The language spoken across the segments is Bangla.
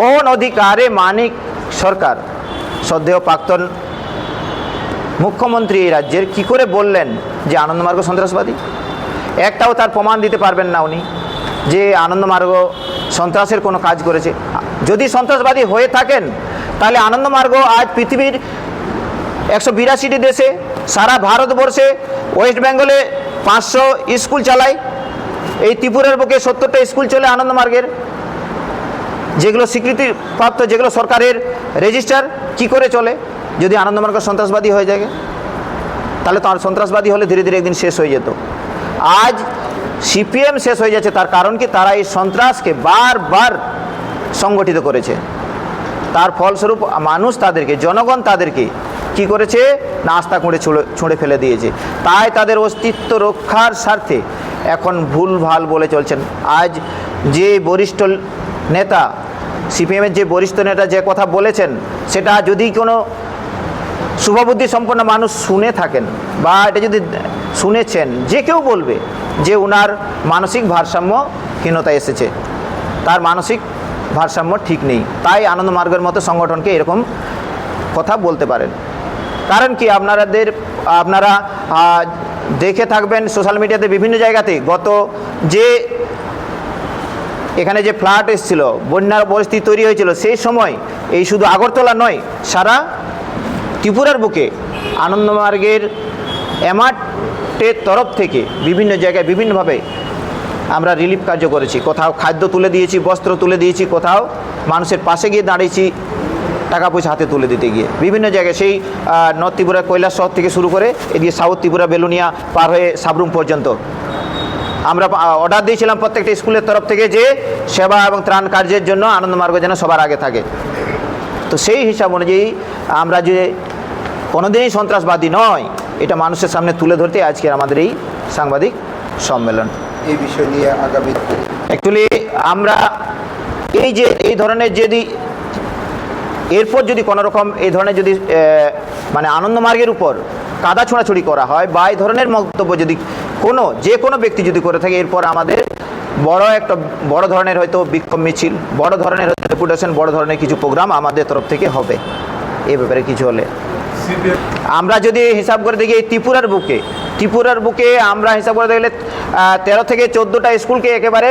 কোন অধিকারে মানিক সরকার? শ্রদ্ধেয় প্রাক্তন মুখ্যমন্ত্রী এই রাজ্যের কি করে বললেন যে আনন্দমার্গ সন্ত্রাসবাদী? একটাও তার প্রমাণ দিতে পারবেন না উনি, যে আনন্দমার্গ সন্ত্রাসের কোনো কাজ করেছে। যদি সন্ত্রাসবাদী হয়ে থাকেন, তাহলে আনন্দমার্গ আজ পৃথিবীর একশো বিরাশিটি দেশে, সারা ভারতবর্ষে, ওয়েস্ট বেঙ্গলে পাঁচশো স্কুল চালায়, এই ত্রিপুরার বুকে সত্তরটা স্কুল চলে আনন্দমার্গের। যেগুলো স্বীকৃতিপ্রাপ্ত, যেগুলো সরকারের রেজিস্টার কি করে চলে? যদি আনন্দমার্গ সন্ত্রাসবাদী হয়ে যায়, তাহলে তো আর সন্ত্রাসবাদী হলে ধীরে ধীরে একদিন শেষ হয়ে যেত। আজ সিপিএম শেষ হয়ে যাচ্ছে, তার কারণ কি? তারা এই সন্ত্রাসকে বারবার সংগঠিত করেছে। তার ফলস্বরূপ মানুষ তাদেরকে, জনগণ তাদেরকে কি করেছে? নাস্তা কুঁড়ে ছুঁড়ে ছুঁড়ে ফেলে দিয়েছে। তাই তাদের অস্তিত্ব রক্ষার স্বার্থে এখন ভুল ভালো বলে চলছেন। আজ যে বরিষ্ঠ নেতা সিপিএমের যে বরিষ্ঠ নেতা যে কথা বলেছেন, সেটা যদি কোনো শুভবুদ্ধি সম্পন্ন মানুষ শুনে থাকেন বা এটা যদি শুনেছেন, যে কেউ বলবে যে উনার মানসিক ভারসাম্যহীনতা এসেছে, তার মানসিক ভারসাম্য ঠিক নেই, তাই আনন্দমার্গের মতো সংগঠনকে এরকম কথা বলতে পারেন। কারণ কি আপনাদের, আপনারা দেখে থাকবেন সোশ্যাল মিডিয়াতে বিভিন্ন জায়গাতে, গত যে এখানে যে ফ্লাড এসেছিল, বন্যার পরিস্থিতি তৈরি হয়েছিল, সেই সময় এই শুধু আগরতলা নয়, সারা ত্রিপুরার বুকে আনন্দমার্গের অ্যামার্টের তরফ থেকে বিভিন্ন জায়গায় বিভিন্নভাবে আমরা রিলিফ কার্য করেছি। কোথাও খাদ্য তুলে দিয়েছি, বস্ত্র তুলে দিয়েছি, কোথাও মানুষের পাশে গিয়ে দাঁড়িয়েছি, টাকা পয়সা হাতে তুলে দিতে গিয়ে। বিভিন্ন জায়গায় সেই নর্থ ত্রিপুরা কৈলাস শহর থেকে শুরু করে এদিকে সাউথ ত্রিপুরা, বেলুনিয়া পার হয়ে সাবরুম পর্যন্ত। আমরা অর্ডার দিয়েছিলাম প্রত্যেকটা স্কুলের তরফ থেকে যে সেবা এবং ত্রাণ কার্যের জন্য আনন্দমার্গ যেন সবার আগে থাকে। তো সেই হিসাব অনুযায়ী আমরা যে কোনোদিনই সন্ত্রাসবাদী নয় এটা মানুষের সামনে তুলে ধরতে আজকে আমাদের এই সাংবাদিক সম্মেলন। এই বিষয় নিয়ে আগামী অ্যাকচুয়ালি আমরা এই যে এই ধরনের যদি এরপর যদি কোনো রকম এই ধরনের যদি মানে আনন্দমার্গের উপর কাদা ছোঁড়াছুড়ি করা হয় বা এই ধরনের মন্তব্য যদি কোনো, যে কোনো ব্যক্তি যদি করে থাকে, এরপর আমাদের বড় একটা, বড় ধরনের হয়তো বিক্ষোভ মিছিল, বড় ধরনের হয়তো ডেপুটেশন বড় ধরনের কিছু প্রোগ্রাম আমাদের তরফ থেকে হবে। এ ব্যাপারে কিছু হলে। আমরা যদি হিসাব করে দেখি, এই ত্রিপুরার বুকে ত্রিপুরার বুকে আমরা হিসাব করে দেখলে তেরো থেকে চোদ্দোটা স্কুলকে একেবারে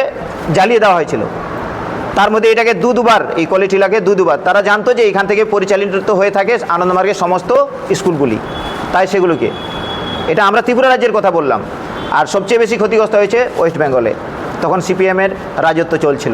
জ্বালিয়ে দেওয়া হয়েছিল। তার মধ্যে এটাকে দু দুবার, এই কোয়ালিটিলাকে দু দুবার। তারা জানতো যে এখান থেকে পরিচালিত হয়ে থাকে আনন্দমার্গের সমস্ত স্কুলগুলি। তাই সেগুলোকে। এটা আমরা ত্রিপুরা রাজ্যের কথা বললাম। আর সবচেয়ে বেশি ক্ষতিগ্রস্ত হয়েছে ওয়েস্ট বেঙ্গলে তখন সিপিএমের রাজত্ব চলছিল।